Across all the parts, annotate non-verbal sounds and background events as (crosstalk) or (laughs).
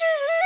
Yeah. (laughs)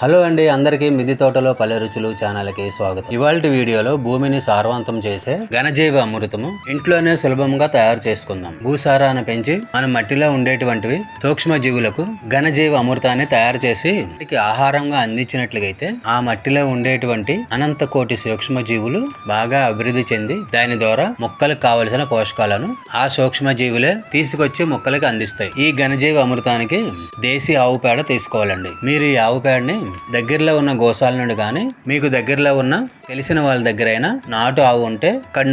Hello అండి అందరికీ మిది తోటలో పల్లె రుచులు ఛానల్కి స్వాగతం. ఇవాళ వీడియోలో భూమిని సారవంతం చేసే ఘనజీవ అమృతము ఇంట్లోనే సులభంగా తయారు చేసుకుందాం. భూసారాన్ని పెంచి మన మట్టిలో ఉండేటువంటివి సూక్ష్మ జీవులకు ఘనజీవ అమృతాన్ని తయారు చేసి వాటికి ఆహారంగా అందించినట్లయితే ఆ మట్టిలో ఉండేటువంటి అనంత కోటి సూక్ష్మ జీవులు బాగా అభివృద్ధి చెంది దాని ద్వారా మొక్కలకు కావలసిన పోషకాలను ఆ సూక్ష్మ జీవులే తీసుకొచ్చి మొక్కలకి అందిస్తాయి. ఈ ఘనజీవ అమృతానికి దేశీ ఆవు పేడ తీసుకోవాలండి. మీరు ఈ ఆవు పేడని దగ్గరలో ఉన్న గోశాల నుండి కానీ మీకు దగ్గరలో ఉన్న తెలిసిన వాళ్ళ దగ్గర అయినా నాటు ఆవు ఉంటే అక్కడి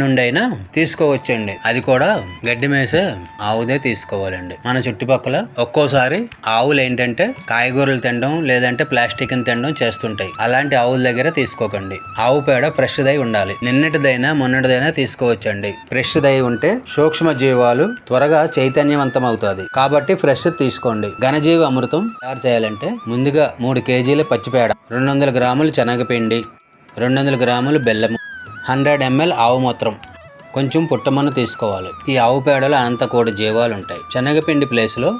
తీసుకోవచ్చండి. అది కూడా గడ్డి మేసే ఆవుదే తీసుకోవాలండి. మన చుట్టుపక్కల ఒక్కోసారి ఆవులు ఏంటంటే కాయగూరలు తినడం లేదంటే ప్లాస్టిక్ తినడం చేస్తుంటాయి. అలాంటి ఆవుల దగ్గర తీసుకోకండి. ఆవు పేడ ఫ్రెష్ దై ఉండాలి. నిన్నటిదైనా మొన్నటిదైనా తీసుకోవచ్చండి. ఫ్రెష్ దై ఉంటే సూక్ష్మ జీవాలు త్వరగా చైతన్యవంతం అవుతుంది కాబట్టి ఫ్రెష్ తీసుకోండి. ఘనజీవి అమృతం తయారు చేయాలంటే ముందుగా మూడు కేజీల పచ్చిపేడ. రెండు వందల గ్రాములు శనగపిండి. రెండు వందల గ్రాములు బెల్లము హండ్రెడ్ ఎంఎల్ ఆవు మూత్రం. కొంచెం పుట్టమన్ను తీసుకోవాలి. ఈ ఆవు పేడలో అనంత కోటి జీవాలు ఉంటాయి శనగపిండి ప్లేస్లో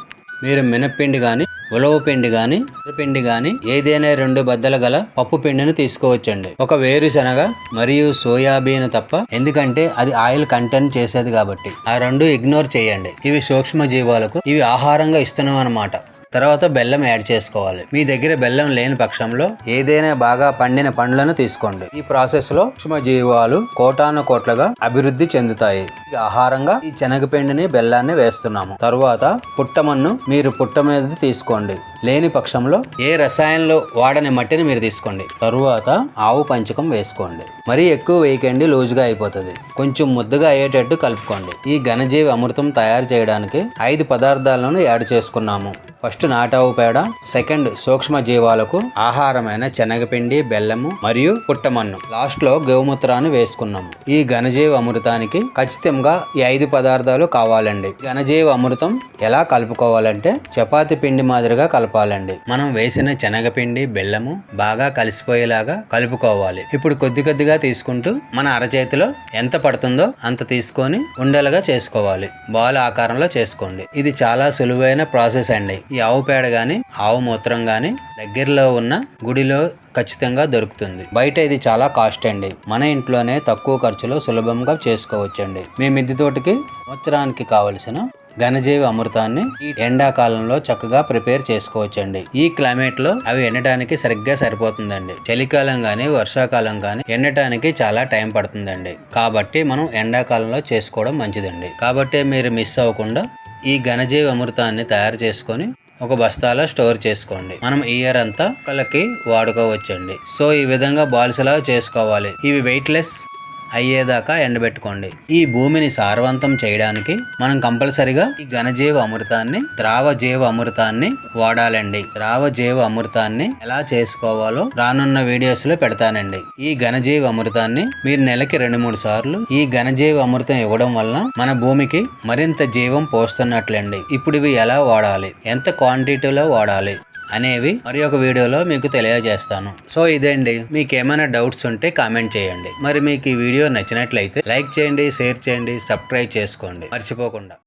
మీరు మినప్పిండి కానీ ఉలవ పిండి కానీ పిండి కానీ ఏదైనా రెండు బద్దలు గల పప్పు పిండిని తీసుకోవచ్చండి. ఒక వేరుశనగ మరియు సోయాబీన్ తప్ప ఎందుకంటే అది ఆయిల్ కంటెంట్ చేసేది కాబట్టి. ఆ రెండు ఇగ్నోర్ చేయండి. ఇవి సూక్ష్మ జీవాలకు ఇవి ఆహారంగా ఇస్తున్నాం అన్నమాట తర్వాత బెల్లం యాడ్ చేసుకోవాలి. మీ దగ్గర బెల్లం లేని పక్షంలో ఏదైనా బాగా పండిన పండ్లను తీసుకోండి. ఈ ప్రాసెస్లో సూక్ష్మజీవాలు కోటాను కోట్లుగా అభివృద్ధి చెందుతాయి. ఆహారంగా ఈ శనగపిండిని బెల్లాన్ని వేస్తున్నాము. తరువాత పుట్టమన్ను మీరు పుట్ట మీద తీసుకోండి. లేని పక్షంలో ఏ రసాయనంలో వాడని మట్టిని మీరు తీసుకోండి. తరువాత ఆవు పంచకం వేసుకోండి. మరీ ఎక్కువ వేయకండి లూజుగా అయిపోతుంది. కొంచెం ముద్దగా అయ్యేటట్టు కలుపుకోండి. ఈ ఘనజీవి అమృతం తయారు చేయడానికి ఐదు పదార్థాలను యాడ్ చేసుకున్నాము. ఫస్ట్ నాటావు పేడ సెకండ్ సూక్ష్మ జీవాలకు ఆహారమైన శనగపిండి బెల్లము మరియు పుట్టమన్ను. లాస్ట్లో గోమూత్రాన్ని వేసుకున్నాము. ఈ ఘనజీవ అమృతానికి ఖచ్చితంగా ఈ ఐదు పదార్థాలు కావాలండి. ఘనజీవ అమృతం ఎలా కలుపుకోవాలంటే చపాతి పిండి మాదిరిగా కలపాలండి. మనం వేసిన శనగపిండి బెల్లము బాగా కలిసిపోయేలాగా కలుపుకోవాలి. ఇప్పుడు కొద్ది కొద్దిగా తీసుకుంటూ మన అరచేతిలో ఎంత పడుతుందో అంత తీసుకొని ఉండలుగా చేసుకోవాలి. బాల్ ఆకారంలో చేసుకోండి. ఇది చాలా సులువైన ప్రాసెస్ అండి. ఈ ఆవు పేడ గాని ఆవు మూత్రం గాని దగ్గరలో ఉన్న గుడిలో ఖచ్చితంగా దొరుకుతుంది. బయట ఇది చాలా కాస్ట్ అండి. మన ఇంట్లోనే తక్కువ ఖర్చులో సులభంగా చేసుకోవచ్చండి. మీ మిద్దె తోటకి సంవత్సరానికి కావలసిన ఘనజీవి అమృతాన్ని ఈ ఎండాకాలంలో చక్కగా ప్రిపేర్ చేసుకోవచ్చండి. ఈ క్లైమేట్లో అవి ఎండటానికి సరిగ్గా సరిపోతుందండి. చలికాలం గాని వర్షాకాలం గాని ఎండటానికి చాలా టైం పడుతుందండి. కాబట్టి మనం ఎండాకాలంలో చేసుకోవడం మంచిదండి. కాబట్టి మీరు మిస్ అవ్వకుండా ఈ ఘనజీవి అమృతాన్ని తయారు చేసుకొని ఒక బస్తాలో స్టోర్ చేసుకోండి. మనం ఇయర్ అంతా కళ్ళకి వాడుకోవచ్చండి. సో ఈ విధంగా బాల్స్ లా చేసుకోవాలి. ఇవి వెయిట్లెస్ అయ్యేదాకా ఎండబెట్టుకోండి. ఈ భూమిని సారవంతం చేయడానికి మనం కంపల్సరిగా ఈ ఘనజీవ అమృతాన్ని ద్రావ జీవ అమృతాన్ని వాడాలండి. ద్రావ జీవ అమృతాన్ని ఎలా చేసుకోవాలో రానున్న వీడియోస్లో పెడతానండి. ఈ ఘనజీవ అమృతాన్ని మీరు నెలకి రెండు మూడు సార్లు ఈ ఘనజీవ అమృతం ఇవ్వడం వలన మన భూమికి మరింత జీవం పోస్తున్నట్లండి. ఇప్పుడు ఇవి ఎలా వాడాలి? ఎంత క్వాంటిటీలో వాడాలి? అనేవి మరి ఒక వీడియోలో మీకు తెలియజేస్తాను. సో ఇదండి. మీకు ఏమైనా డౌట్స్ ఉంటే కామెంట్ చేయండి. మరి మీకు ఈ వీడియో నచ్చినట్లయితే లైక్ చేయండి షేర్ చేయండి సబ్స్క్రైబ్ చేసుకోండి. మర్చిపోకుండా.